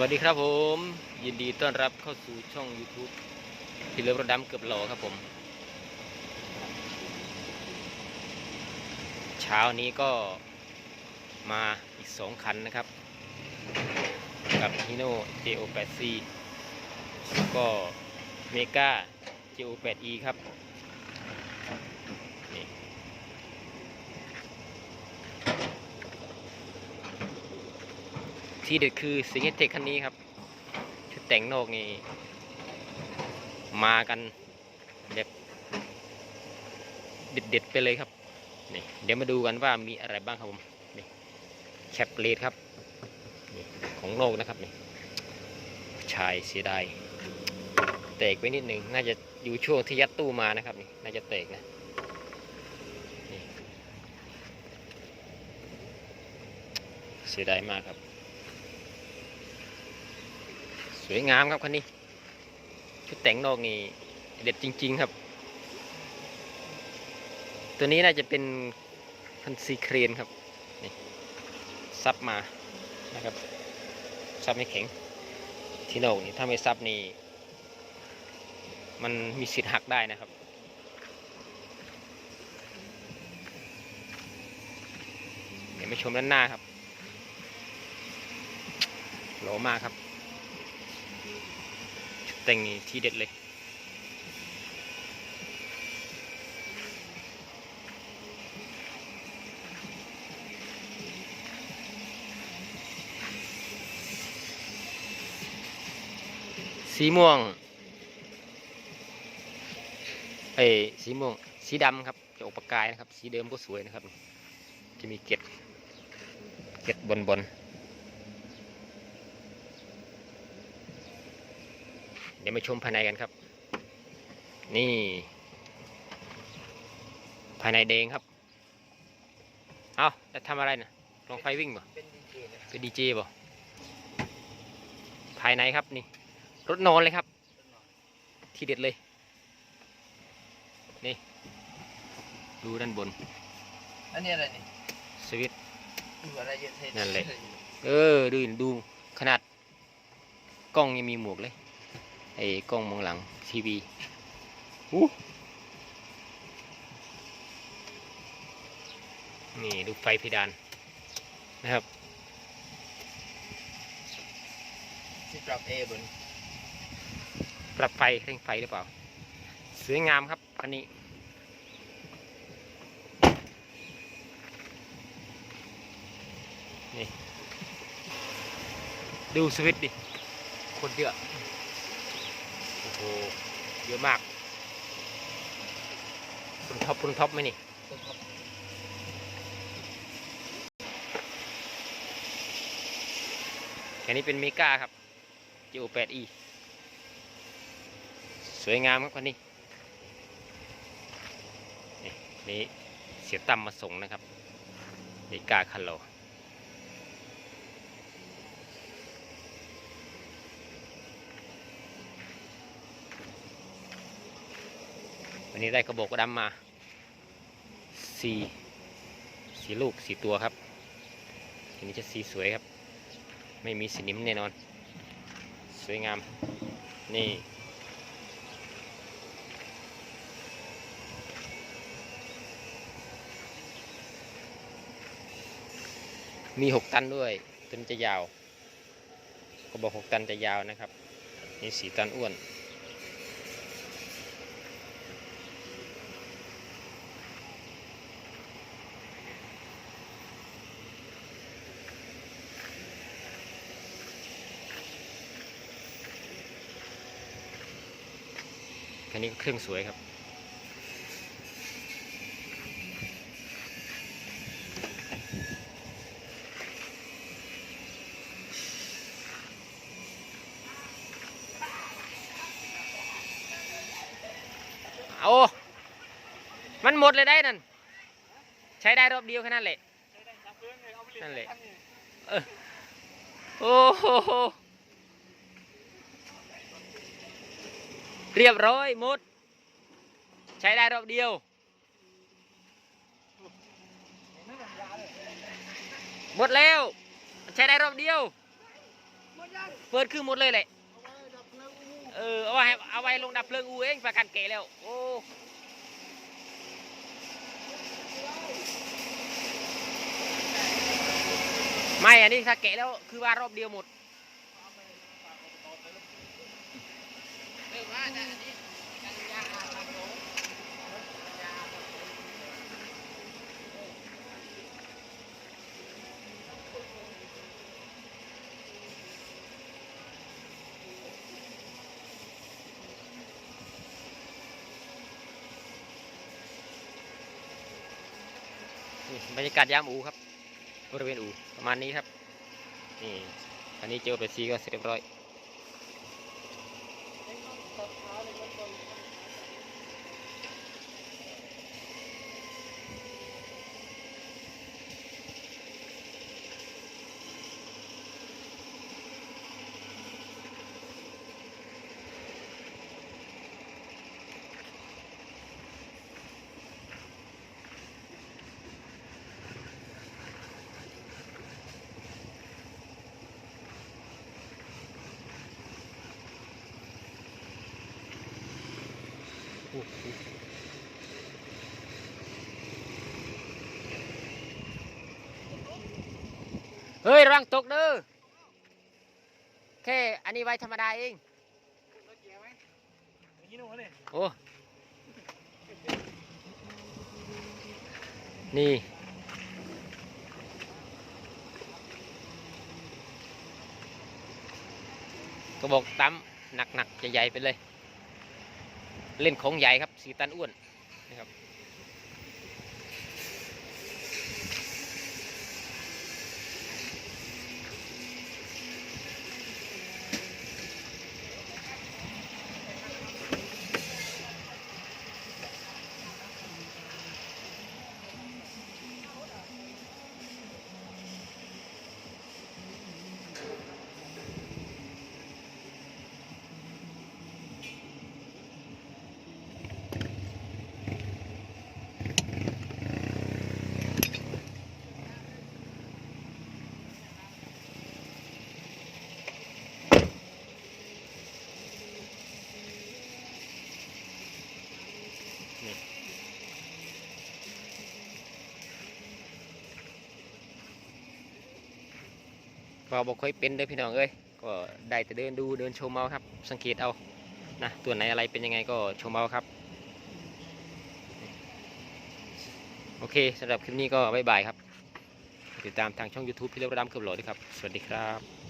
วัสดีครับผม ยินดีต้อนรับเข้าสู่ช่อง YouTube ที่เลิฟรถดำเกือบหล่อครับผม เช้านี้ก็มาอีกสองคันนะครับ กับ Hino JO8C แล้วก็เมกา JO8E ครับ ที่เด็ดคือสิงห์เทคคันนี้ครับชุดแต่งนอกนี่มากันแบบเด็ดๆไปเลยครับนี่เดี๋ยวมาดูกันว่ามีอะไรบ้างครับผมนี่แคปเลดครับนี่ของโลกนะครับนี่ชายเสียดายแตกไปนิดหนึ่งน่าจะอยู่ช่วงที่ยัดตู้มานะครับนี่น่าจะแตกนะเสียดายมากครับ สวยงามครับคันนี้ ชุดแต่งนอกนี่เด็ดจริง ๆ ครับ ตัวนี้น่าจะเป็นคันซีเครนครับนี่ซับมานะครับซับไม่แข็ง ที่นอกนี่ถ้าไม่ซับนี่มันมีสิทธิ์หักได้นะครับเดี๋ยวไปชมด้านหน้าครับโหลมากครับ แต่งนี่ที่เด็ดเลย สีม่วงเอ้สีม่วง สีดำครับจะออกประกายนะครับ สีเดิมก็สวยนะครับ จะมีเกล็ดเกล็ดบนบนๆเดี๋ยวมาชมภายในกันครับ นี่ ภายในแดงครับ เอาจะทำอะไรนะลองไฟวิ่งบ่เป็นดีเจนะเป็นดีเจบ่ภายในครับนี่ รถนอนเลยครับ ทีเด็ดเลย นี่ ดูด้านบน อันนี้อะไรนี่ สวิตช์ดูอะไรเยอะเทนั่นแหละเออ ดู ดู ขนาด กล้องยังมีหมวกเลย ไอ้กล้องมองหลังทีวีอู้นี่ดูไฟเพดานนะครับที่ปรับเอบนปรับไฟเร่งไฟหรือเปล่า สวยงามครับคันนี้นี่ดูสวิตช์ดิ คนเยอะ โอ้โหเยอะมากบนท็อปบนท็อปไหมนี่อันนี้เป็นเมกาครับ G8E สวยงามครับคันนี้นี่นี่เสียตั้มมาส่งนะครับเมกาคันโล วันนี้ได้กระบอกดำมาสี่สี่ลูกสี่ตัวครับอันนี้จะสีสวยครับ ไม่มีสนิมแน่นอน สวยงาม นี่มีหกตันด้วยตันจะยาว ก็บอกหกตันจะยาวนะครับ นี่สีตันอ้วน คันนี้เครื่องสวยครับเอามันหมดเลยได้นั่น ใช้ได้รอบเดียวแค่นั้นแหละนั่นแหละ เออ โอ้โห เรียบร้อยหมด ใช้ได้รอบเดียวหมดแล้ว ใช้ได้รอบเดียว เปิดคือหมดเลยแหละเออเอาไว้เอาไว้ลงดับเพลิงอูเองประกันเกะแล้ว โอ้ไม่อันนี้ถ้าเกะแล้วคือว่ารอบเดียวหมด เออว่าแต่อันนี้กันยาอาทำโน้ยา นี่ บรรยากาศยามอูครับบริเวณอูประมาณนี้ครับนี่อันนี้เจอเป็ดซีก็เสร็จเรียบร้อย เฮ้ยรังตกเด้อแค่อันนี้ไว้ธรรมดาเองโอ้นี่ ก็บอกตั้มหนักๆใหญ่ๆไปเลย เล่นของใหญ่ครับสีตันอ้วนนะครับ ก็บอกค่อยเป็นเด้อพี่น้องเอ้ยก็ได้แต่เดินดูเดินชมเอาครับ สังเกตเอานะตัวไหนอะไรเป็นยังไงก็ชมเอาครับ โอเคสำหรับคลิปนี้ก็บ๊ายบายครับ ติดตามทางช่อง YouTube พี่เล็กระดำเกือบหลดด้วยครับ สวัสดีครับ